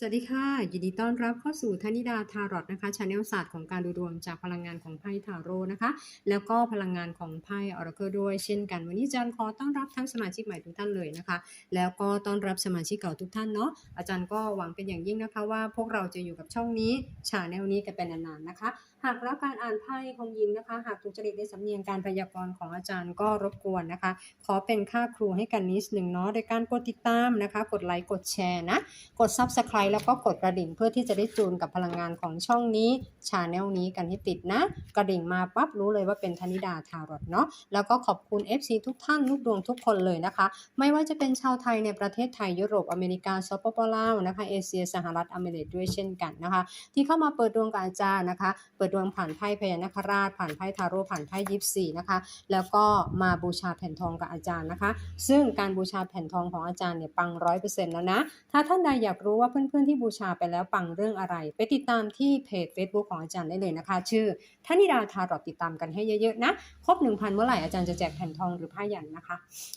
สวัสดีค่ะ ยินดีต้อนรับเข้าสู่ธนิดาทารอตนะคะชาแนลศาสตร์ของการดูดวงจากพลังงานของไพ่ทาโร่นะคะ แล้วก็พลังงานของไพ่ออร์เคิลด้วยเช่นกัน วันนี้อาจารย์ขอต้อนรับทั้งสมาชิกใหม่ทุกท่านเลยนะคะ แล้วก็ต้อนรับสมาชิกเก่าทุกท่านเนาะอาจารย์ก็หวังเป็นอย่างยิ่งนะคะว่าพวกเราจะอยู่กับช่องนี้ชาแนลนี้กันเป็นนานๆนะคะหากรับการอ่านไพ่คงยินนะคะ หากถูกจริตในสำเนียงการพยากรณ์ของอาจารย์ก็รบกวนนะคะ ขอเป็นค่าครูให้กันนิดหนึ่งเนาะโดยการกดติดตามนะคะ กดไลค์กดแชร์นะ กด Subscribe แล้วก็กดกระดิ่งเพื่อที่จะได้จูนกับพลังงานของช่องนี้ชาแนลนี้กันให้ติดนะ กระดิ่งมาปั๊บรู้เลยว่าเป็นธนิดาทารอตเนาะแล้วก็ขอบคุณ FC ทุกท่านลูกดวงทุกคนเลยนะคะ ไม่ว่าจะเป็นชาวไทยในประเทศไทยยุโรปอเมริกาสปปลาวนะคะเอเชียสหรัฐอเมริกาด้วยเช่นกันนะคะ ที่เข้ามาเปิดดวงกับอาจารย์นะคะเปิดดวงผ่านไพ่พญานาคราชผ่านไพ่ทาโร่ผ่านไพ่ยิปซีนะคะแล้วก็มาบูชาแผ่นทองกับอาจารย์นะคะ ซึ่งการบูชาแผ่นทองของอาจารย์เนี่ยปังร้อยเปอร์เซ็นต์แล้วนะถ้าท่านใดอยากรู้ว่าเพื่อนๆที่บูชาไปแล้วปังเรื่องอะไร ไปติดตามที่เพจ Facebook ของอาจารย์ได้เลยนะคะ ชื่อธนิดาทารอตติดตามกันให้เยอะๆนะครบ1,000เมื่อไหร่อาจารย์จะแจกแผ่นทองหรือผ้ายันนะคะ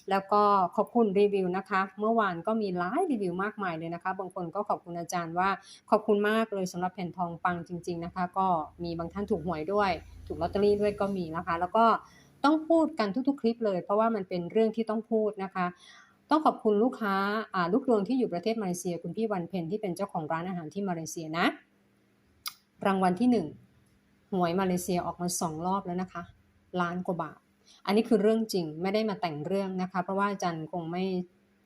แล้วก็ขอบคุณรีวิวนะคะ เมื่อวานก็มีหลายรีวิวมากมายเลยนะคะ บางคนก็ขอบคุณอาจารย์ว่าขอบคุณมากเลยสำหรับแผ่นทองปังจริง ๆนะคะ ก็มีบางท่านถูกหวยด้วย ถูกลอตเตอรี่ด้วยก็มีนะคะ แล้วก็ต้องพูดกันทุกๆ คลิปเลย เพราะว่ามันเป็นเรื่องที่ต้องพูดนะคะ ต้องขอบคุณลูกค้าอ่าลูกดวงที่อยู่ประเทศมาเลเซีย คุณพี่วันเพ็ญที่เป็นเจ้าของร้านอาหารที่มาเลเซียนะ รางวัลที่หนึ่งหวยมาเลเซียออกมาสองรอบแล้วนะคะ ล้านกว่าบาท อันนี้คือเรื่องจริงไม่ได้มาแต่งเรื่องนะคะ เพราะว่าอาจารย์คงไม่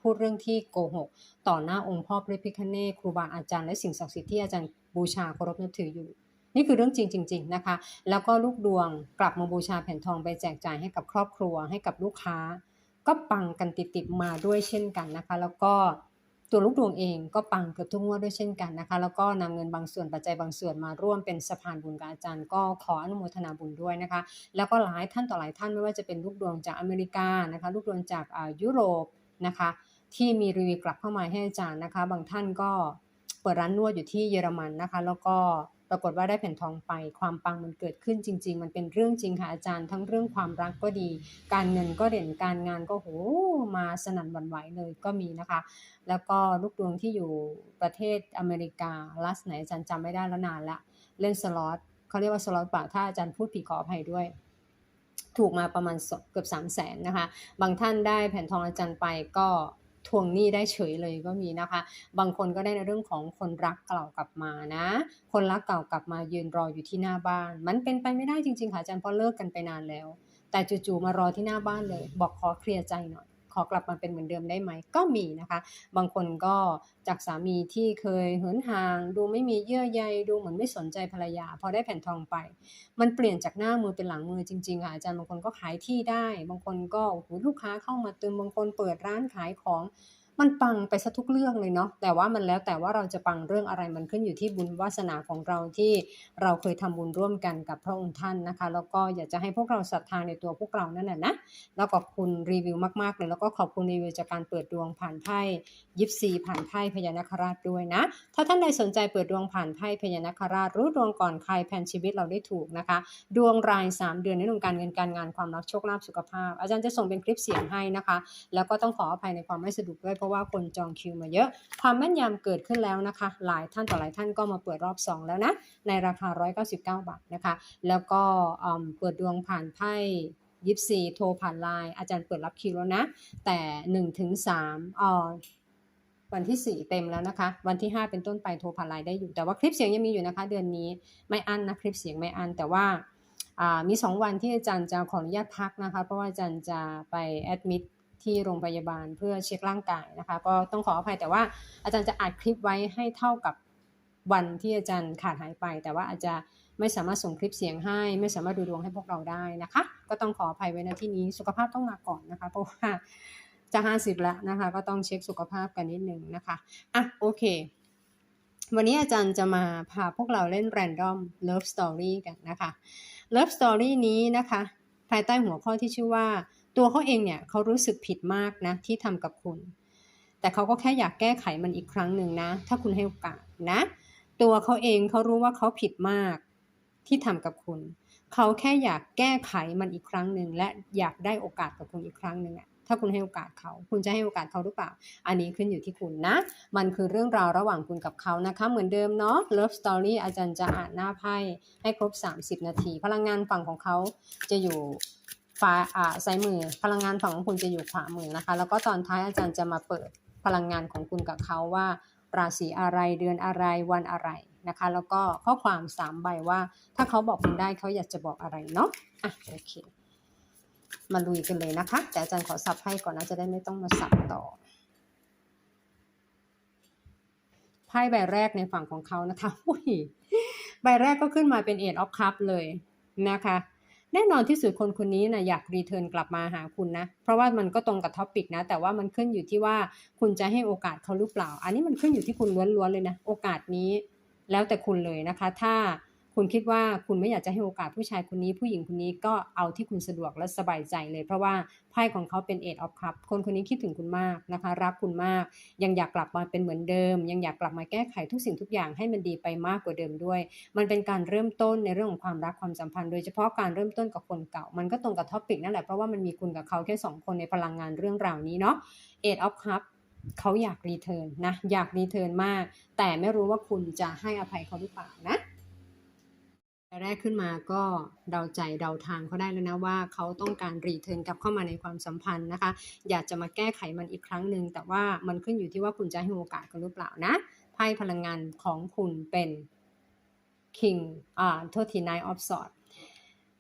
พูดเรื่องที่โกหก ต่อหน้าองค์พ่อพระพิฆเนศครูบาอาจารย์และสิ่งศักดิ์สิทธิ์ที่อาจารย์บูชาเคารพนับถืออยู่ นี่คือเรื่องจริงจริงๆนะคะ แล้วก็ลูกดวงกลับมาบูชาแผ่นทองไปแจกจ่ายให้กับครอบครัวให้กับลูกค้า ก็ปังกันติดๆมาด้วยเช่นกันนะคะ แล้วก็ตัวลูกดวงเองก็ปังเกือบทุกงวดด้วยเช่นกันนะคะ แล้วก็นำเงินบางส่วนปัจจัยบางส่วนมาร่วมเป็นสะพานบุญกับอาจารย์ ก็ขออนุโมทนาบุญด้วยนะคะ แล้วก็หลายท่านต่อหลายท่านไม่ว่าจะเป็นลูกดวงจากอเมริกานะคะ ลูกดวงจากยุโรปนะคะ ที่มีรีวิวกลับเข้ามาให้อาจารย์นะคะ บางท่านก็เปิดร้านนวดอยู่ที่เยอรมันนะคะ แล้วก็ ปรากฏว่าได้แผ่นทองไป ความปังมันเกิดขึ้นจริง ๆ มันเป็นเรื่องจริงค่ะอาจารย์ ทั้งเรื่องความรักก็ดี การเงินก็เด่นการงานก็โหมาสนั่นวันไหวเลยก็มีนะคะ แล้วก็ลูกดวงที่อยู่ประเทศอเมริกาลัสไหนอาจารย์จำไม่ได้แล้วนานละเล่นสล็อตเขาเรียกว่าสล็อตป่าถ้าอาจารย์พูดผิดขออภัยด้วยถูกมาประมาณเกือบ3 0 0แสนนะคะ บางท่านได้แผ่นทองอาจารย์ไปก็ ทวงหนี้ได้เฉยเลยก็มีนะคะ บางคนก็ได้ในเรื่องของคนรักเก่ากลับมานะ คนรักเก่ากลับมายืนรออยู่ที่หน้าบ้าน มันเป็นไปไม่ได้จริงๆค่ะอาจารย์เพราะเลิกกันไปนานแล้ว แต่จู่ๆมารอที่หน้าบ้านเลย บอกขอเคลียร์ใจหน่อย ขอกลับมาเป็นเหมือนเดิมได้ไหมก็มีนะคะ บางคนก็จากสามีที่เคยเหินห่าง ดูไม่มีเยื่อใยดูเหมือนไม่สนใจภรรยา พอได้แผ่นทองไป มันเปลี่ยนจากหน้ามือเป็นหลังมือจริงๆค่ะอาจารย์บางคนก็ขายที่ได้ บางคนก็โอ้โหลูกค้าเข้ามาเติมบางคนเปิดร้านขายของ มันปังไปซะทุกเรื่องเลยเนาะแต่ว่ามันแล้วแต่ว่าเราจะปังเรื่องอะไรมันขึ้นอยู่ที่บุญวาสนาของเราที่เราเคยทำบุญร่วมกันกับพระองค์ท่านนะคะ แล้วก็อยากจะให้พวกเราศรัทธาในตัวพวกเรานั่นแหละนะแล้วขอบคุณรีวิวมากๆเลยแล้วก็ขอบคุณรีวิวจากการเปิดดวงผ่านไพ่ยิปซีผ่านไพ่พญานาคราชด้วยนะ ถ้าท่านใดสนใจเปิดดวงผ่านไพ่พญานาคราชรู้ดวงก่อนใครแผนชีวิตเราได้ถูกนะคะ ดวงราย 3 เดือนในเรื่องการเงินการงานความรักโชคลาภสุขภาพ อาจารย์จะส่งเป็นคลิปเสียงให้นะคะ แล้วก็ต้องขออภัยในความไม่สะดวกด้วยเพราะว่าคนจองคิวมาเยอะ ความแม่นยำเกิดขึ้นแล้วนะคะ หลายท่านต่อหลายท่านก็มาเปิดรอบ 2 แล้วนะ ในราคา 199 บาทนะคะ แล้วก็เปิดดวงผ่านไพ่ยิปซีโทรผ่านไลน์อาจารย์เปิดรับคิวแล้วนะ แต่1ถึง3อ่อวันที่ 4 เต็มแล้วนะคะ วันที่ 5 เป็นต้นไปโทรผ่านไลน์ได้อยู่แต่ว่าคลิปเสียงยังมีอยู่นะคะ เดือนนี้ไม่อั้นนะคลิปเสียงไม่อั้นแต่ว่าอ่ามี 2 วันที่อาจารย์จะขออนุญาตพักนะคะ เพราะว่าอาจารย์จะไปแอดมิด ที่โรงพยาบาลเพื่อเช็คร่างกายนะคะ ก็ต้องขออภัยแต่ว่าอาจารย์จะอัดคลิปไว้ให้เท่ากับวันที่อาจารย์ขาดหายไป แต่ว่าอาจจะไม่สามารถส่งคลิปเสียงให้ ไม่สามารถดูดวงให้พวกเราได้นะคะ ก็ต้องขออภัยไว้ณที่นี้สุขภาพต้องมาก่อนนะคะ เพราะว่าจะ50แล้วนะคะ ก็ต้องเช็คสุขภาพกันนิดนึงนะคะอะโอเค วันนี้อาจารย์จะมาพาพวกเราเล่น Random Love Story กันนะคะ Love Story นี้นะคะ ภายใต้หัวข้อที่ชื่อว่า ตัวเขาเองเนี่ยเขารู้สึกผิดมากนะที่ทำกับคุณ แต่เขาก็แค่อยากแก้ไขมันอีกครั้งหนึ่งนะ ถ้าคุณให้โอกาสนะ ตัวเขาเองเขารู้ว่าเขาผิดมากที่ทำกับคุณ เขาแค่อยากแก้ไขมันอีกครั้งหนึ่งและอยากได้โอกาสกับคุณอีกครั้งหนึ่งอะถ้าคุณให้โอกาสเขา คุณจะให้โอกาสเขาหรือเปล่า อันนี้ขึ้นอยู่ที่คุณนะ มันคือเรื่องราวระหว่างคุณกับเขานะคะ เหมือนเดิมเนาะ Love Story อาจารย์จะอ่านหน้าไพ่ให้ครบ 30 นาที พลังงานฝั่งของเขาจะอยู่ ฟ้าอ่าซ้ายมือพลังงานฝั่งของคุณจะอยู่ขวามือนะคะ แล้วก็ตอนท้ายอาจารย์จะมาเปิดพลังงานของคุณกับเขาว่า ราศีอะไรเดือนอะไรวันอะไรนะคะ แล้วก็ข้อความสามใบว่า ถ้าเขาบอกคุณได้เขาอยากจะบอกอะไรเนาะอะโอเค มาลุยกันเลยนะคะ แต่อาจารย์ขอสับให้ก่อนนะจะได้ไม่ต้องมาสับต่อไพ่ใบแรกในฝั่งของเขานะคะอุ้ยใบแรกก็ขึ้นมาเป็นเอ็ดออฟคัพเลยนะคะ แน่นอนที่สุดคนคนนี้นะอยากรีเทิร์นกลับมาหาคุณนะ เพราะว่ามันก็ตรงกับท็อปิกนะ แต่ว่ามันขึ้นอยู่ที่ว่าคุณจะให้โอกาสเขาหรือเปล่า อันนี้มันขึ้นอยู่ที่คุณล้วนๆเลยนะ โอกาสนี้แล้วแต่คุณเลยนะคะ ถ้า คุณคิดว่าคุณไม่อยากจะให้โอกาสผู้ชายคนนี้ ผู้หญิงคนนี้ก็เอาที่คุณสะดวกและสบายใจเลย เพราะว่าไพ่ของเขาเป็นเอ of cup คนคนนี้คิดถึงคุณมากนะคะ รักคุณมาก ยังอยากกลับมาเป็นเหมือนเดิม ยังอยากกลับมาแก้ไขทุกสิ่งทุกอย่างให้มันดีไปมากกว่าเดิมด้วย มันเป็นการเริ่มต้นในเรื่องของความรักความสัมพันธ์ โดยเฉพาะการเริ่มต้นกับคนเก่า มันก็ตรงกับท็อปิกนั่นแหละเพราะว่ามันมีคุณกับเขาแค่สองคนในพลังงานเรื่องราวนี้เนาะ eight of cup เขาอยากรีเทิร์นนะอยากรีเทิร์นมาก แต่ไม่รู้ว่าคุณจะให้อภัยเขาหรือเปล่านะ แรกขึ้นมาก็เดาใจเดาทางเขาได้แล้วนะว่าเขาต้องการรีเทิร์นกลับเข้ามาในความสัมพันธ์นะคะ อยากจะมาแก้ไขมันอีกครั้งหนึ่งแต่ว่ามันขึ้นอยู่ที่ว่าคุณจะให้โอกาสกันหรือเปล่านะไพ่พลังงานของคุณเป็น King อ่าโทษที Nine of Swords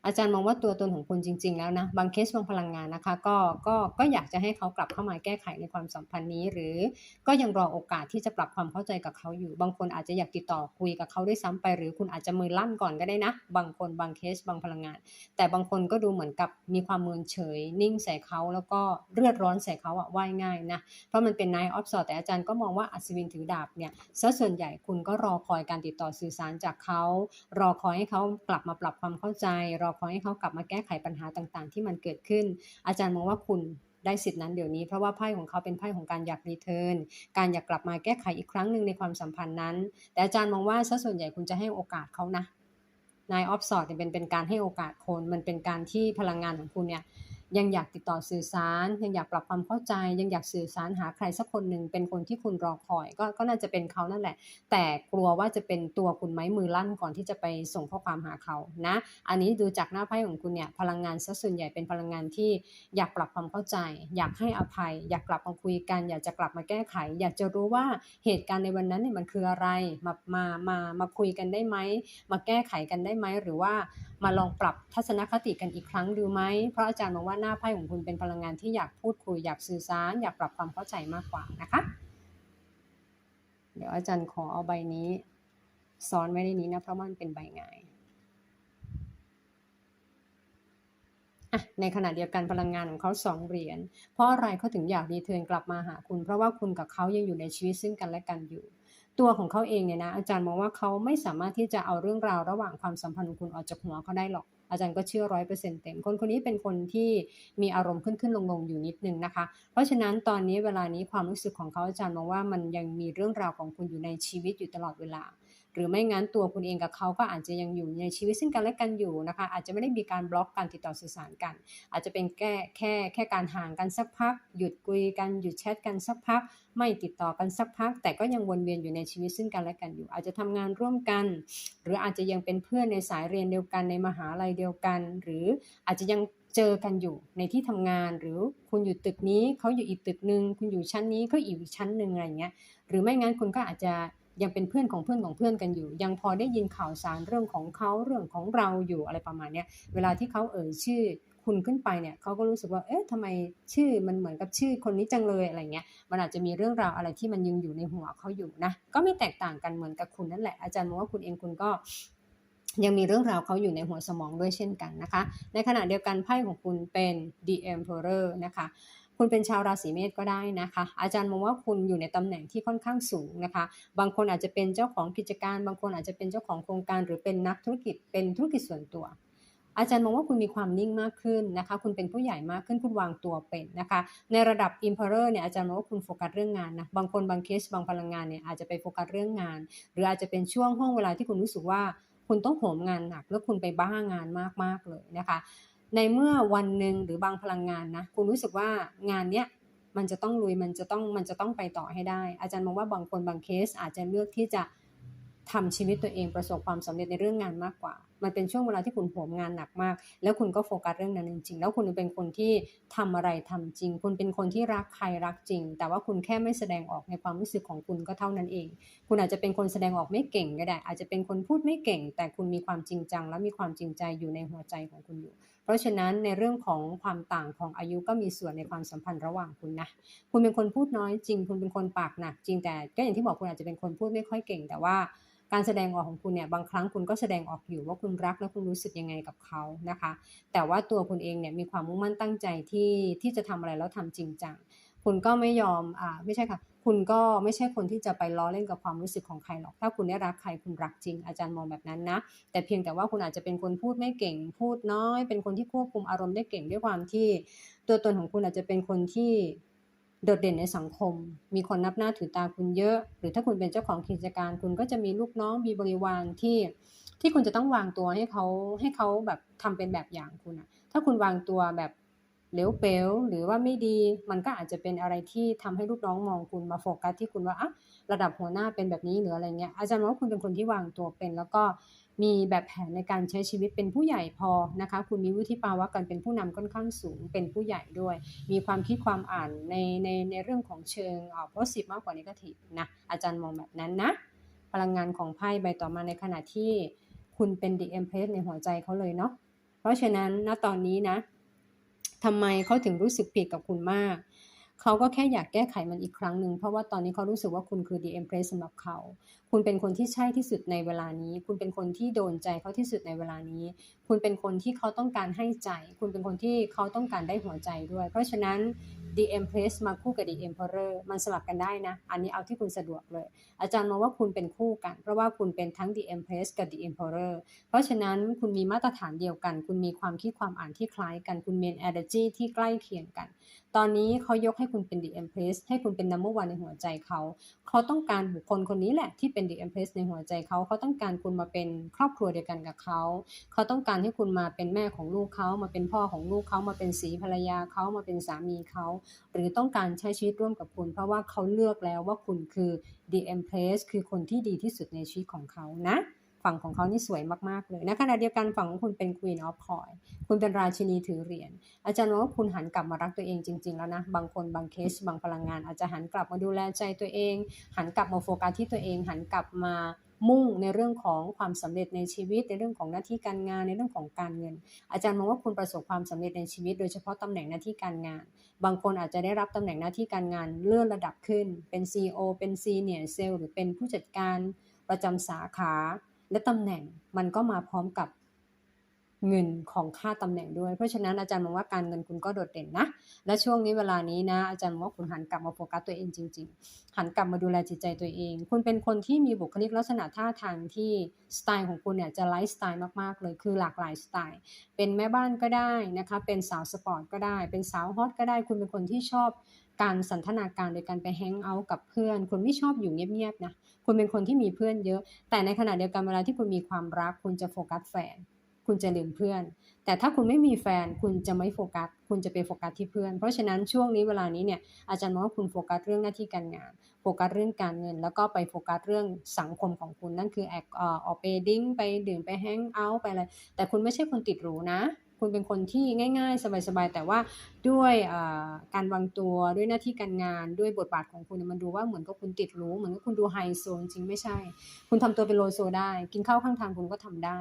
อาจารย์มองว่าตัวตนของคุณจริง ๆ แล้วนะบางเคสบางพลังงานนะคะ ก็ก็ก็อยากจะให้เขากลับเข้ามาแก้ไขในความสัมพันธ์นี้ หรือก็ยังรอโอกาสที่จะปรับความเข้าใจกับเขาอยู่ บางคนอาจจะอยากติดต่อคุยกับเขาด้วยซ้ำไป หรือคุณอาจจะมือลั่นก่อนก็ได้นะ บางคนบางเคสบางพลังงาน แต่บางคนก็ดูเหมือนกับมีความเมินเฉย นิ่งใส่เขาแล้วก็เลือดร้อนใส่เขาอะว่ายง่ายนะเพราะมันเป็น Nine of Swords แต่อาจารย์ก็มองว่าอัศวินถือดาบเนี่ยซะส่วนใหญ่คุณก็รอคอยการติดต่อสื่อสารจากเขารอคอยให้เขากลับมาปรับความเข้าใจรอขอให้เขากลับมาแก้ไขปัญหาต่างๆ ที่มันเกิดขึ้น อาจารย์มองว่าคุณได้สิทธินั้นเดี๋ยวนี้เพราะว่าไพ่ของเขาเป็นไพ่ของการอยากรีเทิร์นการอยากกลับมาแก้ไขอีกครั้งหนึ่งในความสัมพันธ์นั้น แต่อาจารย์มองว่าซะส่วนใหญ่คุณจะให้โอกาสเขานะนายออฟสอดเนี่ยเป็นเป็นการให้โอกาสคนมันเป็นการที่พลังงานของคุณเนี่ย ยังอยากติดต่อสื่อสาร ยังอยากปรับความเข้าใจ ยังอยากสื่อสารหาใครสักคนหนึ่งเป็นคนที่คุณรอคอย ก็ก็น่าจะเป็นเขานั่นแหละ แต่กลัวว่าจะเป็นตัวคุณไหมมือลั่นก่อนที่จะไปส่งข้อความหาเขานะ อันนี้ดูจากหน้าไพ่ของคุณเนี่ยพลังงานซะส่วนใหญ่เป็นพลังงานที่อยากปรับความเข้าใจ อยากให้อภัย อยากกลับมาคุยกัน อยากจะกลับมาแก้ไข อยากจะรู้ว่าเหตุการณ์ในวันนั้นเนี่ยมันคืออะไรมามามามาคุยกันได้ไหมมาแก้ไขกันได้ไหมหรือว่ามาลองปรับทัศนคติกันอีกครั้งดูไหมเพราะอาจารย์มองว่าหน้าไพ่ของคุณเป็นพลังงานที่อยากพูดคุยอยากสื่อสาร อยากปรับความเข้าใจมากกว่านะคะ เดี๋ยวอาจารย์ขอเอาใบนี้ซ้อนไว้ในนี้นะเพราะมันเป็นใบงายในขณะเดียวกันพลังงานของเขาสองเหรียญ เพราะอะไรเขาถึงอยากรีเทิร์นกลับมาหาคุณ เพราะว่าคุณกับเขายังอยู่ในชีวิตซึ่งกันและกันอยู่ ตัวของเขาเองเนี่ยนะอาจารย์มองว่าเขาไม่สามารถที่จะเอาเรื่องราวระหว่างความสัมพันธ์ของคุณออกจากหัวเขาได้หรอก อาจารย์ก็เชื่อร้อยเปอร์เซ็นต์เต็ม คนคนนี้เป็นคนที่มีอารมณ์ขึ้นขึ้นลงลงอยู่นิดนึงนะคะ เพราะฉะนั้นตอนนี้เวลานี้ความรู้สึกของเขาอาจารย์มองว่ามันยังมีเรื่องราวของคุณอยู่ในชีวิตอยู่ตลอดเวลา หรือไม่งั้นตัวคุณเองกับเขาก็อาจจะยังอยู่ในชีวิตซึ่งกันและกันอยู่นะคะ อาจจะไม่ได้มีการบล็อกการติดต่อสื่อสารกัน อาจจะเป็นแค่แค่แค่การห่างกันสักพัก หยุดคุยกันหยุดแชทกันสักพัก ไม่ติดต่อกันสักพัก แต่ก็ยังวนเวียนอยู่ในชีวิตซึ่งกันและกันอยู่ อาจจะทำงานร่วมกัน หรืออาจจะยังเป็นเพื่อนในสายเรียนเดียวกันในมหาลัยเดียวกัน หรืออาจจะยังเจอกันอยู่ในที่ทำงานหรือคุณอยู่ตึกนี้เขาอยู่อีกตึกหนึ่งคุณอยู่ชั้นนี้เขาอยู่ชั้นหนึ่งอะไรเงี้ยหรือไม่งั้นคุณก็อาจจะ ยังเป็นเพื่อนของเพื่อนของเพื่อนกันอยู่ ยังพอได้ยินข่าวสารเรื่องของเขาเรื่องของเราอยู่อะไรประมาณเนี้ยเวลาที่เขาเอ่ยชื่อคุณขึ้นไปเนี่ยเขาก็รู้สึกว่า เอ๊ะทำไมชื่อมันเหมือนกับชื่อคนนี้จังเลยอะไรเงี้ย มันอาจจะมีเรื่องราวอะไรที่มันยังอยู่ในหัวเขาอยู่นะ ก็ไม่แตกต่างกันเหมือนกับคุณนั่นแหละ อาจารย์มองว่าคุณเองคุณก็ยังมีเรื่องราวเขาอยู่ในหัวสมองด้วยเช่นกันนะคะ ในขณะเดียวกันไพ่ของคุณเป็น The Emperor นะคะ คุณเป็นชาวราศีเมษก็ได้นะคะ อาจารย์มองว่าคุณอยู่ในตำแหน่งที่ค่อนข้างสูงนะคะ บางคนอาจจะเป็นเจ้าของกิจการ บางคนอาจจะเป็นเจ้าของโครงการ หรือเป็นนักธุรกิจ เป็นธุรกิจส่วนตัว อาจารย์มองว่าคุณมีความนิ่งมากขึ้นนะคะ คุณเป็นผู้ใหญ่มากขึ้น คุณวางตัวเป็นนะคะ ในระดับ Emperor เนี่ยอาจารย์มองว่าคุณโฟกัสเรื่องงานนะ บางคนบางเคสบางพลังงานเนี่ยอาจจะไปโฟกัสเรื่องงาน หรืออาจจะเป็นช่วงห้องเวลาที่คุณรู้สึกว่าคุณต้องโหมงานหนักแล้วคุณไปบ้างานมากๆเลยนะคะ ในเมื่อวันหนึ่งหรือบางพลังงานนะคุณรู้สึกว่างานเนี้ยมันจะต้องลุยมันจะต้องมันจะต้องไปต่อให้ได้ อาจารย์มองว่าบางคนบางเคส อาจจะเลือกที่จะทำชีวิตตัวเองประสบความสำเร็จในเรื่องงานมากกว่า มันเป็นช่วงเวลาที่คุณโหมงานหนักมาก แล้วคุณก็โฟกัสเรื่องนั้นจริงๆ แล้วคุณเป็นคนที่ทำอะไรทำจริง คุณเป็นคนที่รักใครรักจริง แต่ว่าคุณแค่ไม่แสดงออกในความรู้สึกของคุณก็เท่านั้นเอง คุณอาจจะเป็นคนแสดงออกไม่เก่งก็ได้ อาจจะเป็นคนพูดไม่เก่ง แต่คุณมีความจริงจัง และมีความจริงใจอยู่ในหัวใจของคุณอยู่ เพราะฉะนั้นในเรื่องของความต่างของอายุก็มีส่วนในความสัมพันธ์ระหว่างคุณนะ คุณเป็นคนพูดน้อยจริง คุณเป็นคนปากหนักจริงแต่ก็อย่างที่บอกคุณอาจจะเป็นคนพูดไม่ค่อยเก่ง แต่ว่าการแสดงออกของคุณเนี่ยบางครั้งคุณก็แสดงออกอยู่ว่าคุณรักและคุณรู้สึกยังไงกับเขานะคะ แต่ว่าตัวคุณเองเนี่ยมีความมุ่งมั่นตั้งใจที่ที่จะทำอะไรแล้วทำจริงจัง คุณก็ไม่ยอมอ่าไม่ใช่ค่ะ คุณก็ไม่ใช่คนที่จะไปล้อเล่นกับความรู้สึกของใครหรอก ถ้าคุณได้รักใครคุณรักจริง อาจารย์มองแบบนั้นนะ แต่เพียงแต่ว่าคุณอาจจะเป็นคนพูดไม่เก่ง พูดน้อย เป็นคนที่ควบคุมอารมณ์ได้เก่งด้วยความที่ ตัวตนของคุณอาจจะเป็นคนที่โดดเด่นในสังคม มีคนนับหน้าถือตาคุณเยอะ หรือถ้าคุณเป็นเจ้าของกิจการ คุณก็จะมีลูกน้องมีบริวารที่ที่คุณจะต้องวางตัวให้เขาให้เขาแบบทำเป็นแบบอย่างคุณอะถ้าคุณวางตัวแบบ เหลวเป๋วหรือว่าไม่ดี มันก็อาจจะเป็นอะไรที่ทำให้ลูกน้องมองคุณมาโฟกัสที่คุณว่าอะระดับหัวหน้าเป็นแบบนี้หรืออะไรเงี้ยอาจารย์ว่าคุณเป็นคนที่วางตัวเป็น แล้วก็มีแบบแผนในการใช้ชีวิตเป็นผู้ใหญ่พอนะคะ คุณมีวุฒิภาวะการเป็นผู้นำค่อนข้างสูง เป็นผู้ใหญ่ด้วย มีความคิดความอ่านในในในเรื่องของเชิงอ่า positive มากกว่า negative นะอาจารย์มองแบบนั้นนะ พลังงานของไพ่ใบต่อมาในขณะที่คุณเป็น the empress ในหัวใจเขาเลยเนาะเพราะฉะนั้นณตอนนี้นะ ทำไมเขาถึงรู้สึกผิดกับคุณมาก เขาก็แค่อยากแก้ไขมันอีกครั้งหนึ่ง เพราะว่าตอนนี้เขารู้สึกว่าคุณคือ the empress สำหรับเขา คุณเป็นคนที่ใช่ที่สุดในเวลานี้ คุณเป็นคนที่โดนใจเขาที่สุดในเวลานี้ คุณเป็นคนที่เขาต้องการให้ใจ คุณเป็นคนที่เขาต้องการได้หัวใจด้วย เพราะฉะนั้น the empress มาคู่กับ the emperor มันสลับกันได้นะ อันนี้เอาที่คุณสะดวกเลย อาจารย์มองว่าคุณเป็นคู่กัน เพราะว่าคุณเป็นทั้ง the empress กับ the emperor เพราะฉะนั้นคุณมีมาตรฐานเดียวกัน คุณมีความคิดความอ่านที่คล้ายกัน คุณมี energy ที่ใกล้เคียงกัน ตอนนี้เขายกให้คุณเป็น the empress ให้คุณเป็น number one ในหัวใจเขา เขาต้องการบุคคลคนนี้แหละที่เป็น the empress ในหัวใจเขาเขาต้องการคุณมาเป็นครอบครัวเดียวกันกับเขาเขาต้องการให้คุณมาเป็นแม่ของลูกเขามาเป็นพ่อของลูกเขามาเป็นสีภรรยาเขามาเป็นสามีเขาหรือต้องการใช้ชีวิตร่วมกับคุณ เพราะว่าเขาเลือกแล้วว่าคุณคือ the empress คือคนที่ดีที่สุดในชีวิตของเขานะ ฝั่งของเขานี่สวยมาก ๆ เลยนะขณะเดียวกันฝั่งของคุณเป็น Queen of c o i คุณเป็นราชินีถือเหรียญอาจารย์ว่าคุณหันกลับมารักตัวเองจริง ๆ แล้วนะ บางคนบางเคส บางพลังงานอาจจะหันกลับมาดูแลใจตัวเอง หันกลับมาโฟกัสที่ตัวเอง หันกลับมามุ่งในเรื่องของความสำเร็จในชีวิต ในเรื่องของหน้าที่การงานในเรื่องของการเงิน อาจารย์มองว่าคุณประสบความสำเร็จในชีวิต โดยเฉพาะตำแหน่งหน้าที่การงาน บางคนอาจจะได้รับตำแหน่งหน้าที่การงานเลื่อนระดับขึ้น เป็น CEO เป็น Senior Sale หรือเป็นผู้จัดการประจำสาขา และตำแหน่งมันก็มาพร้อมกับเงินของค่าตำแหน่งด้วย เพราะฉะนั้นอาจารย์มองว่าการเงินคุณก็โดดเด่นนะ และช่วงนี้เวลานี้นะ อาจารย์มองว่าคุณหันกลับมาโฟกัสตัวเองจริง ๆ หันกลับมาดูแลจิตใจตัวเอง คุณเป็นคนที่มีบุคลิกลักษณะท่าทางที่สไตล์ของคุณเนี่ยจะไลฟ์สไตล์มากๆเลย คือหลากหลายสไตล์ เป็นแม่บ้านก็ได้นะคะ เป็นสาวสปอร์ตก็ได้ เป็นสาวฮอตก็ได้ คุณเป็นคนที่ชอบการสันทนาการโดยการไปแฮงเอาท์กับเพื่อน คุณไม่ชอบอยู่เงียบๆนะ คุณเป็นคนที่มีเพื่อนเยอะ แต่ในขณะเดียวกันเวลาที่คุณมีความรัก คุณจะโฟกัสแฟน คุณจะลืมเพื่อน แต่ถ้าคุณไม่มีแฟนคุณจะไม่โฟกัส คุณจะไปโฟกัสที่เพื่อน เพราะฉะนั้นช่วงนี้เวลานี้เนี่ยอาจารย์มองว่าคุณโฟกัสเรื่องหน้าที่การงาน โฟกัสเรื่องการเงิน แล้วก็ไปโฟกัสเรื่องสังคมของคุณนั่นคือแอกเอ่อออกไปดิ้งไปดื่มไปแฮงเอาท์ไปอะไรแต่คุณไม่ใช่คนติดหรูนะ คุณเป็นคนที่ง่าย ๆ สบายๆ แต่ว่าด้วยการวางตัวด้วยหน้าที่การงานด้วยบทบาทของคุณมันดูว่าเหมือนกับคุณติดรูเหมือนกับคุณดูไฮโซจริงไม่ใช่ คุณทำตัวเป็นโลโซได้ กินข้าวข้างทางคุณก็ทำได้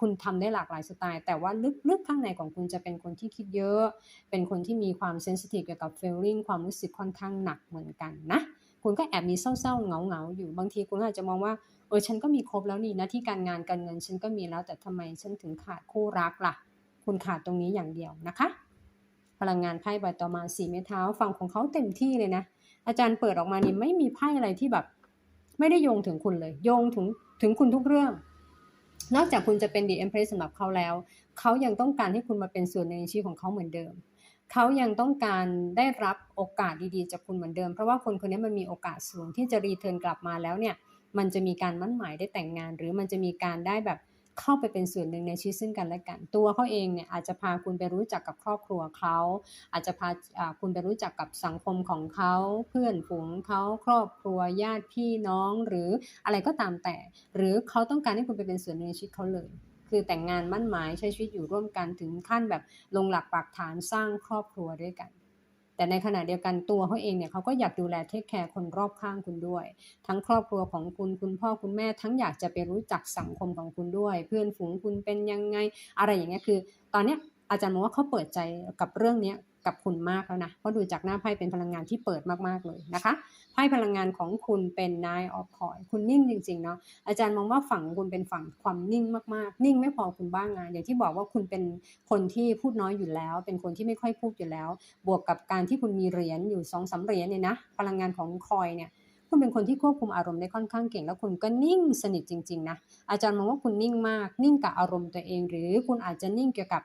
คุณทำได้หลากหลายสไตล์ แต่ว่าลึกๆข้างในของคุณจะเป็นคนที่คิดเยอะ เป็นคนที่มีความเซนซิทีฟเกี่ยวกับ feeling ความรู้สึกค่อนข้างหนักเหมือนกันนะคุณก็แอบมีเศร้าๆเงาๆอยู่บางทีคุณอาจจะมองว่าเออฉันก็มีครบแล้วนี่นะที่การงานการเงินฉันก็มีแล้วแต่ทำไมฉันถึงขาดคู่รักล่ะ คุณขาดตรงนี้อย่างเดียวนะคะ พลังงานไพ่ใบต่อมาสีไม้เท้าฝั่งของเขาเต็มที่เลยนะ อาจารย์เปิดออกมานี่ไม่มีไพ่อะไรที่แบบ ไม่ได้โยงถึงคุณเลย โยงถึงถึงคุณทุกเรื่อง นอกจากคุณจะเป็นดีเอ็มเพรสสำหรับเขาแล้ว เขายังต้องการให้คุณมาเป็นส่วนหนึ่งในชีวิตของเขาเหมือนเดิมเขายังต้องการได้รับโอกาสดีๆจากคุณเหมือนเดิม เพราะว่าคนคนนี้มันมีโอกาสสูงที่จะรีเทิร์นกลับมาแล้วเนี่ย มันจะมีการมั่นหมายได้แต่งงาน หรือมันจะมีการได้แบบ เข้าไปเป็นส่วนหนึ่งในชีวิตซึ่งกันและกัน ตัวเขาเองเนี่ยอาจจะพาคุณไปรู้จักกับครอบครัวเขา อาจจะพาอ่าคุณไปรู้จักกับสังคมของเขาเพื่อนฝูงเขาครอบครัวญาติพี่น้อง หรืออะไรก็ตามแต่ หรือเขาต้องการให้คุณไปเป็นส่วนหนึ่งในชีวิตเขาเลยคือแต่งงานมั่นหมายใช้ชีวิตอยู่ร่วมกันถึงขั้นแบบลงหลักปักฐานสร้างครอบครัวด้วยกัน แต่ในขณะเดียวกันตัวเขาเองเนี่ยเขาก็อยากดูแลเทคแคร์คนรอบข้างคุณด้วย ทั้งครอบครัวของคุณคุณพ่อคุณแม่ ทั้งอยากจะไปรู้จักสังคมของคุณด้วย เพื่อนฝูงคุณเป็นยังไง อะไรอย่างเงี้ยคือ ตอนเนี้ยอาจารย์มองว่าเขาเปิดใจกับเรื่องนี้ กับคุณมากแล้วนะ เพราะดูจากหน้าไพ่เป็นพลังงานที่เปิดมากๆเลยนะคะ ไพ่พลังงานของคุณเป็น nine of coins คุณนิ่งจริงๆเนาะ อาจารย์มองว่าฝั่งคุณเป็นฝั่งความนิ่งมากๆ นิ่งไม่พอคุณบ้างงาน อย่างที่บอกว่าคุณเป็นคนที่พูดน้อยอยู่แล้ว เป็นคนที่ไม่ค่อยพูดอยู่แล้ว บวกกับการที่คุณมีเหรียญอยู่สองสาเหรียญเนี่ยนะ พลังงานของคอยเนี่ยคุณเป็นคนที่ควบคุมอารมณ์ได้ค่อนข้างเก่ง แล้วคุณก็นิ่งสนิทจริง ๆ นะ อาจารย์มองว่าคุณนิ่งมาก นิ่งกับอารมณ์ตัวเอง หรือคุณอาจจะนิ่งเกี่ยวกับ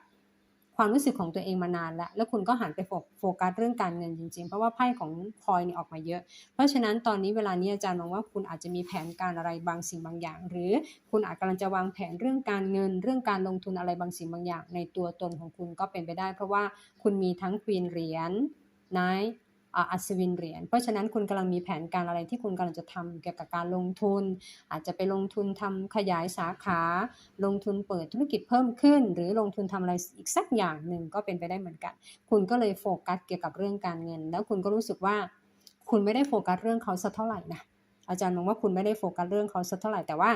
ความรู้สึกของตัวเองมานานแล้ว แล้วคุณก็หันไปโฟกัสเรื่องการเงินจริงๆ เพราะว่าไพ่ของพลอยนี่ออกมาเยอะ เพราะฉะนั้นตอนนี้เวลานี้อาจารย์มองว่าคุณอาจจะมีแผนการอะไรบางสิ่งบางอย่าง หรือคุณอาจกำลังจะวางแผนเรื่องการเงิน เรื่องการลงทุนอะไรบางสิ่งบางอย่าง ในตัวตนของคุณก็เป็นไปได้ เพราะว่าคุณมีทั้งควีนเหรียญนท์ อัศวินเหรียญ เพราะฉะนั้นคุณกำลังมีแผนการอะไรที่คุณกำลังจะทำเกี่ยวกับการลงทุน อาจจะไปลงทุนทำขยายสาขา ลงทุนเปิดธุรกิจเพิ่มขึ้น หรือลงทุนทำอะไรอีกสักอย่างหนึ่งก็เป็นไปได้เหมือนกัน คุณก็เลยโฟกัสเกี่ยวกับเรื่องการเงิน แล้วคุณก็รู้สึกว่า คุณไม่ได้โฟกัสเรื่องเขาสักเท่าไหร่นะอาจารย์มองว่าคุณไม่ได้โฟกัสเรื่องเขาสักเท่าไหร่แต่ว่า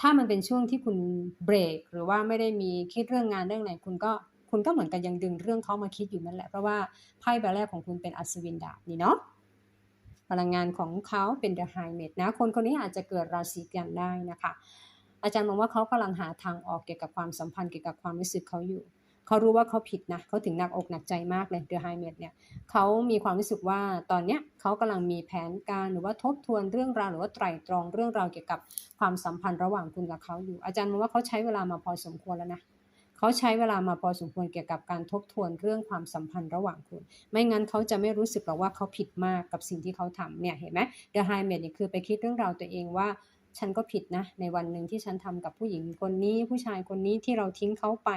ถ้ามันเป็นช่วงที่คุณเบรกหรือว่าไม่ได้มีคิดเรื่องงานเรื่องไหนคุณก็ คุณก็เหมือนกันยังดึงเรื่องเขามาคิดอยู่นั่นแหละ เพราะว่าไพ่ใบแรกของคุณเป็นอัศวินดาบนี่เนาะพลังงานของเขาเป็น The High m a นะ คนคนนี้อาจจะเกิดราศีกันได้นะคะ อาจารย์มองว่าเขากำลังหาทางออกเกี่ยวกับความสัมพันธ์เกี่ยวกับความรู้สึกเขาอยู่ เขารู้ว่าเขาผิดนะเขาถึงหนักอกหนักใจมากเลย The High m a เนี่ยเขามีความรู้สึกว่าตอนเนี้ยเขากำลังมีแผนการหรือว่าทบทวนเรื่องราวหรือว่าไตร่ตรองเรื่องราวเกี่ยวกับความสัมพันธ์ระหว่างคุณกับเขาอยู่ อาจารย์มองว่าเขาใช้เวลามาพอสมควรแล้วนะ เขาใช้เวลามาพอสมควรเกี่ยวกับการทบทวนเรื่องความสัมพันธ์ระหว่างคุณ ไม่งั้นเขาจะไม่รู้สึกหรอกว่าเขาผิดมากกับสิ่งที่เขาทำเนี่ยเห็นไหม The High m a เนี่ยคือไปคิดเรื่องราวตัวเองว่าฉันก็ผิดนะ ในวันหนึ่งที่ฉันทำกับผู้หญิงคนนี้ ผู้ชายคนนี้ที่เราทิ้งเขาไป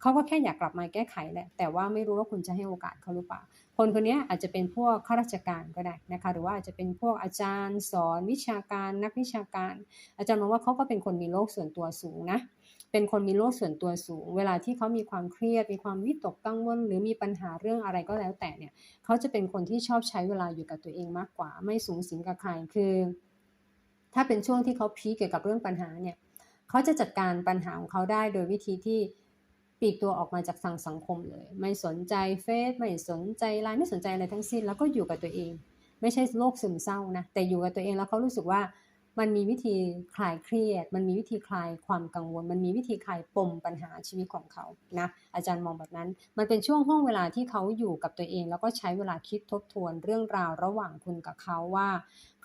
เขาก็แค่อยากกลับมาแก้ไขแหละ แต่ว่าไม่รู้ว่าคุณจะให้โอกาสเขาหรือเปล่า คนคนนี้อาจจะเป็นพวกข้าราชการก็ได้นะคะ หรือว่าอาจจะเป็นพวกอาจารย์สอนวิชาการ นักวิชาการ อาจารย์มองว่าเขาก็เป็นคนมีโลกส่วนตัวสูงนะ เป็นคนมีโลกส่วนตัวสูง เวลาที่เขามีความเครียด มีความวิตกกังวล หรือมีปัญหาเรื่องอะไรก็แล้วแต่เนี่ยเขาจะเป็นคนที่ชอบใช้เวลาอยู่กับตัวเองมากกว่า ไม่สูงสิงกับใครคือ ถ้าเป็นช่วงที่เขาพีเกี่ยวกับเรื่องปัญหาเนี่ยเขาจะจัดการปัญหาของเขาได้โดยวิธีที่ปีกตัวออกมาจากสังสังคมเลย ไม่สนใจเฟซไม่สนใจไลน์ไม่สนใจอะไรทั้งสิ้น แล้วก็อยู่กับตัวเอง ไม่ใช่โรคซึมเศร้านะแต่อยู่กับตัวเองแล้วเขารู้สึกว่า มันมีวิธีคลายเครียด มันมีวิธีคลายความกังวล มันมีวิธีคลายปมปัญหาชีวิตของเขานะอาจารย์มองแบบนั้น มันเป็นช่วงห้องเวลาที่เขาอยู่กับตัวเอง แล้วก็ใช้เวลาคิดทบทวนเรื่องราวระหว่างคุณกับเขาว่า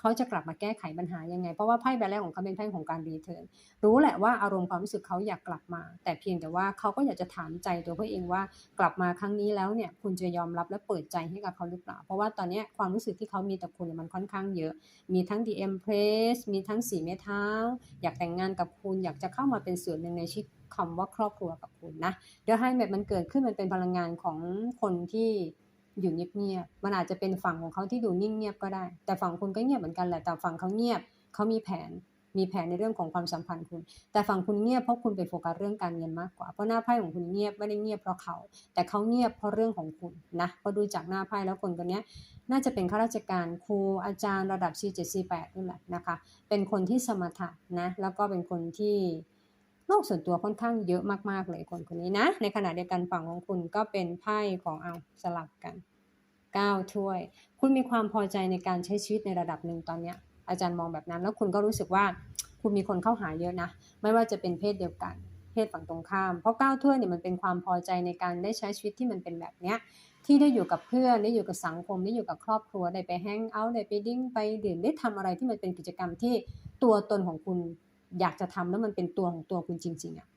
เขาจะกลับมาแก้ไขปัญหายังไง เพราะว่าไพ่ใบแรกของเขาเป็นไพ่ของการรีเทิร์นรู้แหละว่าอารมณ์ความรู้สึกเขาอยากกลับมา แต่เพียงแต่ว่าเขาก็อยากจะถามใจตัวเขาเองว่ากลับมาครั้งนี้แล้วเนี่ยคุณจะยอมรับและเปิดใจให้กับเขาหรือเปล่า เพราะว่าตอนนี้ความรู้สึกที่เขามีต่อคุณมันค่อนข้างเยอะ มีทั้ง The Empress มีทั้งสีไม้เท้า อยากแต่งงานกับคุณอยากจะเข้ามาเป็นส่วนหนึ่งในชีวิตคำว่าครอบครัวกับคุณนะเดี๋ยวให้แบบมันเกิดขึ้นมันเป็นพลังงานของคนที่ อยู่เงียบๆมันอาจจะเป็นฝั่งของเขาที่ดูนิ่งเงียบก็ได้ แต่ฝั่งคุณก็เงียบเหมือนกันแหละแต่ฝั่งเขาเงียบเขามีแผนมีแผนในเรื่องของความสัมพันธ์คุณ แต่ฝั่งคุณเงียบเพราะคุณไปโฟกัสเรื่องการเงินมากกว่า เพราะหน้าไพ่ของคุณเงียบไม่ได้เงียบเพราะเขา แต่เขาเงียบเพราะเรื่องของคุณนะพอดูจากหน้าไพ่แล้วคนคนนี้น่าจะเป็นข้าราชการครูอาจารย์ระดับ C7 C8 นี่แหละนะคะ เป็นคนที่สมถะนะ แล้วก็เป็นคนที่ โลกส่วนตัวค่อนข้างเยอะมากๆเลยคนคนนี้นะ ในขณะเดียวกันฝั่งของคุณก็เป็นไพ่ของเอาสลับกัน9ถ้วย คุณมีความพอใจในการใช้ชีวิตในระดับหนึ่งตอนเนี้ยอาจารย์มองแบบนั้น แล้วคุณก็รู้สึกว่าคุณมีคนเข้าหาเยอะนะ ไม่ว่าจะเป็นเพศเดียวกัน เพศฝั่งตรงข้าม เพราะ9ถ้วยเนี่ยมันเป็นความพอใจในการได้ใช้ชีวิตที่มันเป็นแบบเนี้ยที่ได้อยู่กับเพื่อนได้อยู่กับสังคมได้อยู่กับครอบครัวได้ไปแฮงเอาท์ได้ไปดิ้งไปดื่มได้ทำอะไรที่มันเป็นกิจกรรมที่ตัวตนของคุณ อยากจะทำแล้วมันเป็นตัวของตัวคุณจริงๆอะ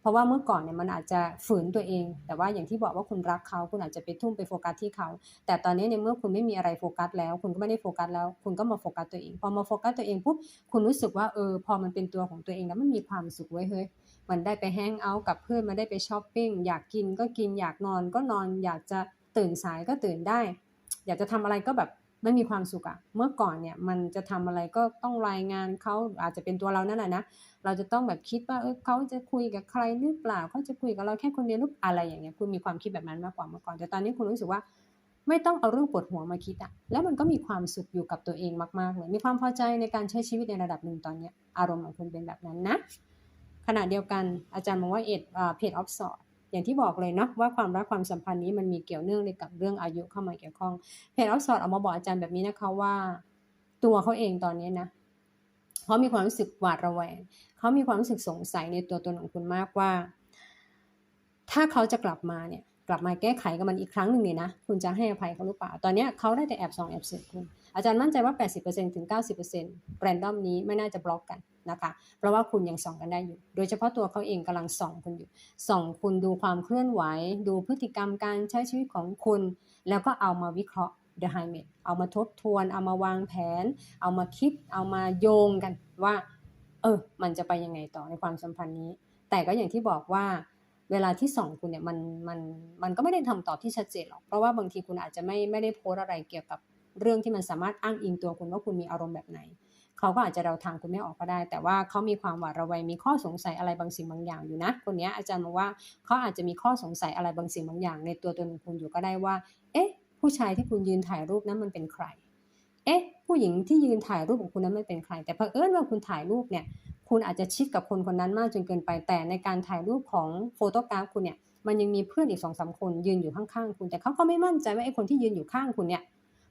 เพราะว่าเมื่อก่อนเนี่ยมันอาจจะฝืนตัวเอง แต่ว่าอย่างที่บอกว่าคุณรักเขาคุณอาจจะไปทุ่มไปโฟกัสที่เขา แต่ตอนนี้ในเมื่อคุณไม่มีอะไรโฟกัสแล้ว คุณก็ไม่ได้โฟกัสแล้ว คุณก็มาโฟกัสตัวเอง พอมาโฟกัสตัวเองปุ๊บคุณรู้สึกว่าเออพอมันเป็นตัวของตัวเองแล้วมันมีความสุขเว้เฮ้ยมันได้ไปแฮงเอาท์กับเพื่อนมันได้ไปช้อปปิ้งอยากกินก็กินอยากนอนก็นอนอยากจะตื่นสายก็ตื่นได้ อยากจะทำอะไรก็แบบ ไม่มีความสุขอะเมื่อก่อนเนี่ยมันจะทำอะไรก็ต้องรายงานเขาอาจจะเป็นตัวเรานั่นแหละนะ เราจะต้องแบบคิดว่าเออเขาจะคุยกับใครหรือเปล่าเขาจะคุยกับเราแค่คนเดียวหรืออะไรอย่างเงี้ยคุณมีความคิดแบบนั้นมากกว่าเมื่อก่อน แต่ตอนนี้คุณรู้สึกว่าไม่ต้องเอาเรื่องปวดหัวมาคิดอะแล้วมันก็มีความสุขอยู่กับตัวเองมากๆเลยมีความพอใจในการใช้ชีวิตในระดับหนึ่งตอนเนี้ยอารมณ์ของคุณเป็นแบบนั้นนะขณะเดียวกันอาจารย์มองว่าเอ็ดเพจออฟสอด อย่างที่บอกเลยเนาะว่าความรักความสัมพันธ์นี้มันมีเกี่ยวเนื่องเลยกับเรื่องอายุเข้ามาเกี่ยวข้องเพจออฟสอดเอามาบอกอาจารย์แบบนี้นะคะว่า ตัวเขาเองตอนนี้นะเขามีความรู้สึกหวาดระแวงเขามีความรู้สึกสงสัยในตัวตนของคุณมากว่า ถ้าเขาจะกลับมาเนี่ยกลับมาแก้ไขกับมันอีกครั้งหนึ่งเนี่ยนะ คุณจะให้อภัยเขาหรือเปล่า ตอนนี้เขาได้แต่แอบส่องแอบสืบคุณ อาจารย์มั่นใจว่า 80%ถึง 90%แรนดอมนี้ไม่น่าจะบล็อกกันนะคะเพราะว่าคุณยังส่องกันได้อยู่ โดยเฉพาะตัวเขาเองกำลังส่องคุณอยู่ ส่องคุณดูความเคลื่อนไหว ดูพฤติกรรมการใช้ชีวิตของคุณ แล้วก็เอามาวิเคราะห์ The h i m e t เอามาทบทวน เอามาวางแผน เอามาคิด เอามาโยงกันว่า เออ มันจะไปยังไงต่อในความสัมพันธ์นี้ แต่ก็อย่างที่บอกว่าเวลาที่ส่องคุณเนี่ยมันมันมันก็ไม่ได้ทำตอบที่ชัดเจนหรอก เพราะว่าบางทีคุณอาจจะไม่ไม่ได้โพสอะไรเกี่ยวกับ เรื่องที่มันสามารถอ้างอิงตัวคุณว่าคุณมีอารมณ์แบบไหน เขาก็อาจจะเราทางคุณไม่ออกก็ได้ แต่ว่าเขามีความหวาดระแวงมีข้อสงสัยอะไรบางสิ่งบางอย่างอยู่นะ คนนี้อาจารย์บอกว่าเขาอาจจะมีข้อสงสัยอะไรบางสิ่งบางอย่าง ในตัวตนของคุณอยู่ก็ได้ว่า เอ๊ะ ผู้ชายที่คุณยืนถ่ายรูปนั้นมันเป็นใคร เอ๊ะ ผู้หญิงที่ยืนถ่ายรูปของคุณนั้นมันเป็นใคร แต่เพอเอิญว่าคุณถ่ายรูปเนี่ย คุณอาจจะชิดกับคนคนนั้นมากจนเกินไป แต่ในการถ่ายรูปของโฟโตกราฟคุณเนี่ย มันยังมีเพื่อนอีกสองสาคนยืนอยู่ข้างๆคุณ แต่เขาก็ไม่มั่นใจว่าไอ้คนที่ยืนอยู่ข้างคุณเนี่ย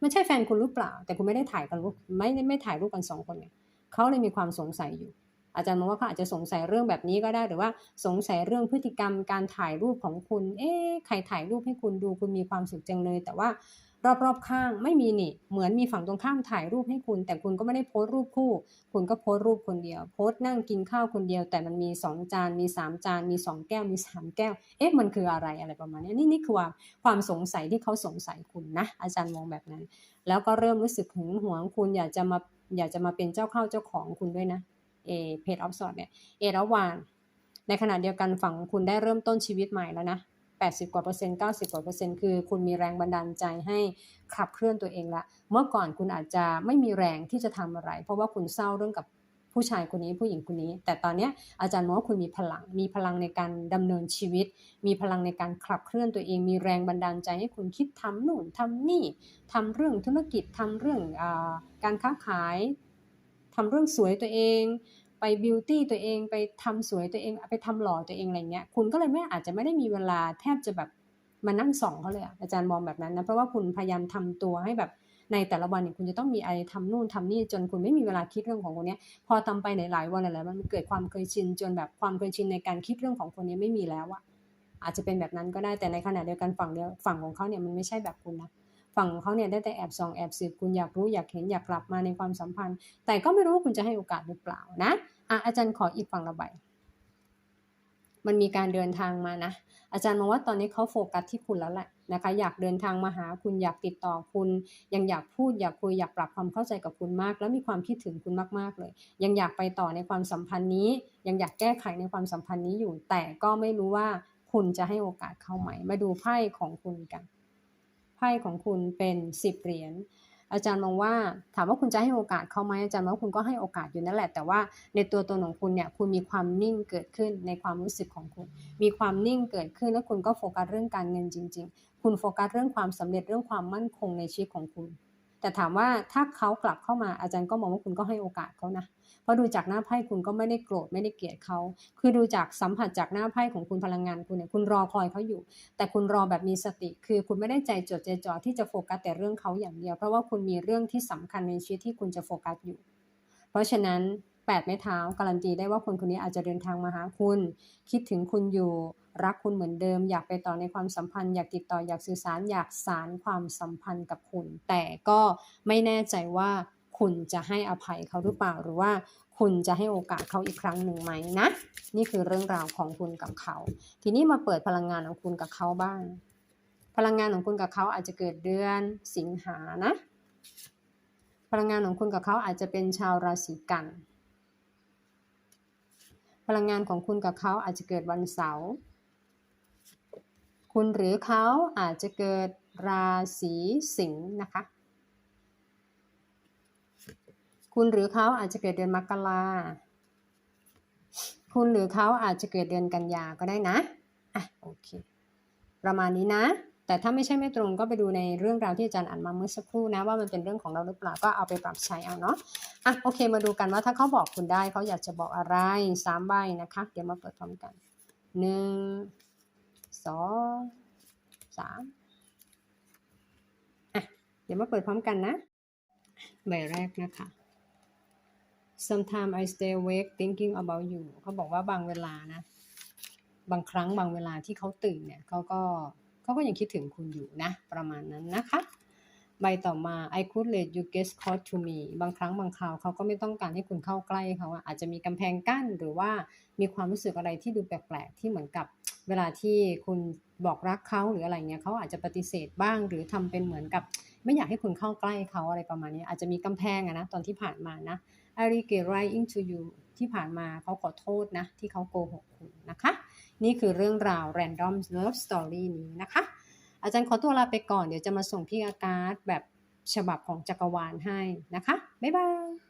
มันใช่แฟนคุณหรือเปล่า แต่คุณไม่ได้ถ่ายกันรูปไม่ไม่ถ่ายรูปกันสองคนเนี่ยเขาเลยมีความสงสัยอยู่ อาจารย์มองว่าเขาอาจจะสงสัยเรื่องแบบนี้ก็ได้หรือว่าสงสัยเรื่องพฤติกรรมการถ่ายรูปของคุณ เอ๊ะใครถ่ายรูปให้คุณดูคุณมีความสุขจังเลย แต่ว่า รอบๆข้างไม่มีนี่ เหมือนมีฝั่งตรงข้ามถ่ายรูปให้คุณ แต่คุณก็ไม่ได้โพสต์รูปคู่ คุณก็โพสต์รูปคนเดียว โพสต์นั่งกินข้าวคนเดียว แต่มันมี 2 จานมี 3 จานมี 2 แก้วมี 3 แก้ว เอ๊ะมันคืออะไรอะไรประมาณนี้นี่นี่คือความความสงสัยที่เขาสงสัยคุณนะอาจารย์มองแบบนั้น แล้วก็เริ่มรู้สึกหึงหวงคุณอยากจะมาอยากจะมาเป็นเจ้าเข้าเจ้าของคุณด้วยนะเอเพจออฟสอดเนี่ยเอระวานในขณะเดียวกันฝั่งคุณได้เริ่มต้นชีวิตใหม่แล้วนะ 80 กว่าเปอร์เซ็นต์90 กว่าเปอร์เซ็นต์คือคุณมีแรงบันดาลใจให้ขับเคลื่อนตัวเองละ เมื่อก่อนคุณอาจจะไม่มีแรงที่จะทำอะไร เพราะว่าคุณเศร้าเรื่องกับผู้ชายคนนี้ผู้หญิงคนนี้ แต่ตอนนี้อาจารย์มองว่าคุณมีพลัง มีพลังในการดำเนินชีวิต มีพลังในการขับเคลื่อนตัวเอง มีแรงบันดาลใจให้คุณคิดทำนู่นทำนี่ทำเรื่องธุรกิจทำเรื่องอการค้าขายทำเรื่องสวยตัวเอง ไปบิวตี้ตัวเองไปทำสวยตัวเองไปทำหล่อตัวเองอะไรเงี้ยคุณก็เลยไม่อาจจะไม่ได้มีเวลาแทบจะแบบมานั่งส่องเขาเลยอาจารย์มองแบบนั้นนะเพราะว่าคุณพยายามทำตัวให้แบบในแต่ละวันเนี่ยคุณจะต้องมีอะไรทำนู่นทำนี่จนคุณไม่มีเวลาคิดเรื่องของคนนี้พอทำไปหลายๆวันหลายๆมันเกิดความเคยชินจนแบบความเคยชินในการคิดเรื่องของคนนี้ไม่มีแล้วอะอาจจะเป็นแบบนั้นก็ได้แต่ในขณะเดียวกันฝั่งเดียวฝั่งของเขาเนี่ยมันไม่ใช่แบบคุณนะ ฝั่งเขาเนี่ยได้แต่แอบส่องแอบสืบคุณอยากรู้อยากเห็นอยากกลับมาในความสัมพันธ์ แต่ก็ไม่รู้ว่าคุณจะให้โอกาสหรือเปล่านะอะอาจารย์ขออีกฝั่งละใบมันมีการเดินทางมานะ อาจารย์มองว่าตอนนี้เขาโฟกัสที่คุณแล้วแหละนะคะ อยากเดินทางมาหาคุณอยากติดต่อคุณ ยังอยากพูดอยากคุยอยากปรับความเข้าใจกับคุณมาก แล้วมีความคิดถึงคุณมากๆเลย ยังอยากไปต่อในความสัมพันธ์นี้ ยังอยากแก้ไขในความสัมพันธ์นี้อยู่ แต่ก็ไม่รู้ว่าคุณจะให้โอกาสเขาไหม มาดูไพ่ของคุณกัน พ่ของคุณเป็นสิบเหรียญอาจารย์มองว่าถามว่าคุณจะให้โอกาสเขาไหมอาจารย์มองว่าคุณก็ให้โอกาสอยู่นั่นแหละแต่ว่าในตัวตนของคุณเนี่ยคุณมีความนิ่งเกิดขึ้นในความรู้สึกของคุณ มีความนิ่งเกิดขึ้นแล้วคุณก็โฟกัสเรื่องการเงินจริง ๆ คุณโฟกัสเรื่องความสำเร็จเรื่องความมั่นคงในชีวิตของคุณ แต่ถามว่าถ้าเขากลับเข้ามาอาจารย์ก็มองว่าคุณก็ให้โอกาสเขานะ เพราะดูจากหน้าไพ่คุณก็ไม่ได้โกรธไม่ได้เกลียดเขาคือดูจากสัมผัสจากหน้าไพ่ของคุณพลังงานคุณเนี่ยคุณรอคอยเขาอยู่ แต่คุณรอแบบมีสติ คือคุณไม่ได้ใจจดใจจ่อที่จะโฟกัสแต่เรื่องเขาอย่างเดียว เพราะว่าคุณมีเรื่องที่สำคัญในชีวิตที่คุณจะโฟกัสอยู่ เพราะฉะนั้นแปดไม้เท้าการันตีได้ว่าคนคนนี้อาจจะเดินทางมาหาคุณ คิดถึงคุณอยู่ รักคุณเหมือนเดิม อยากไปต่อในความสัมพันธ์ อยากติดต่ออยากสื่อสาร อยากสารความสัมพันธ์กับคุณ แต่ก็ไม่แน่ใจว่า คุณจะให้อภัยเขาหรือเปล่า หรือว่าคุณจะให้โอกาสเขาอีกครั้งหนึ่งไหมนะ นี่คือเรื่องราวของคุณกับเขา ทีนี้มาเปิดพลังงานของคุณกับเขาบ้าง พลังงานของคุณกับเขาอาจจะเกิดเดือนสิงหานะ พลังงานของคุณกับเขาอาจจะเป็นชาวราศีกัน พลังงานของคุณกับเขาอาจจะเกิดวันเสาร์คุณหรือเขาอาจจะเกิดราศีสิงห์นะคะ คุณหรือเขาอาจจะเกิดเดือนมกราคุณหรือเขาอาจจะเกิดเดือนกันยาก็ได้นะอะโอเค ประมาณนี้นะ แต่ถ้าไม่ใช่ไม่ตรงก็ไปดูในเรื่องราวที่อาจารย์อ่านมาเมื่อสักครู่นะ ว่ามันเป็นเรื่องของเราหรือเปล่าก็เอาไปปรับใช้เอาเนาะอะโอเค มาดูกันว่าถ้าเขาบอกคุณได้เขาอยากจะบอกอะไรสามใบนะคะ เดี๋ยวมาเปิดพร้อมกันหนึ่งสองสามอะเดี๋ยวมาเปิดพร้อมกันนะ ใบแรกนะคะ sometimes I stay awake thinking about you เขาบอกว่าบางเวลานะ บางครั้งบางเวลาที่เขาตื่นเนี่ยเขาก็เขาก็ยังคิดถึงคุณอยู่นะ ประมาณนั้นนะคะ ใบต่อมา I could let you get close to me บางครั้งบางคราวเขาก็ไม่ต้องการให้คุณเข้าใกล้เขาอาจจะมีกำแพงกั้นหรือว่ามีความรู้สึกอะไรที่ดูแปลกๆ ที่เหมือนกับเวลาที่คุณบอกรักเขาหรืออะไรเงี้ยเขาอาจจะปฏิเสธบ้าง หรือทำเป็นเหมือนกับ ไม่อยากให้คุณเข้าใกล้เขาอะไรประมาณนี้ อาจจะมีกำแพงอะนะตอนที่ผ่านมานะ I regret lying to you ที่ผ่านมาเขาขอโทษนะ ที่เขาโกหกคุณนะคะ นี่คือเรื่องราว random love story นี้นะคะ อาจารย์ขอตัวลาไปก่อนเดี๋ยวจะมาส่งพี่อาการ์ดแบบฉบับของจักรวาลให้นะคะ บ๊ายบาย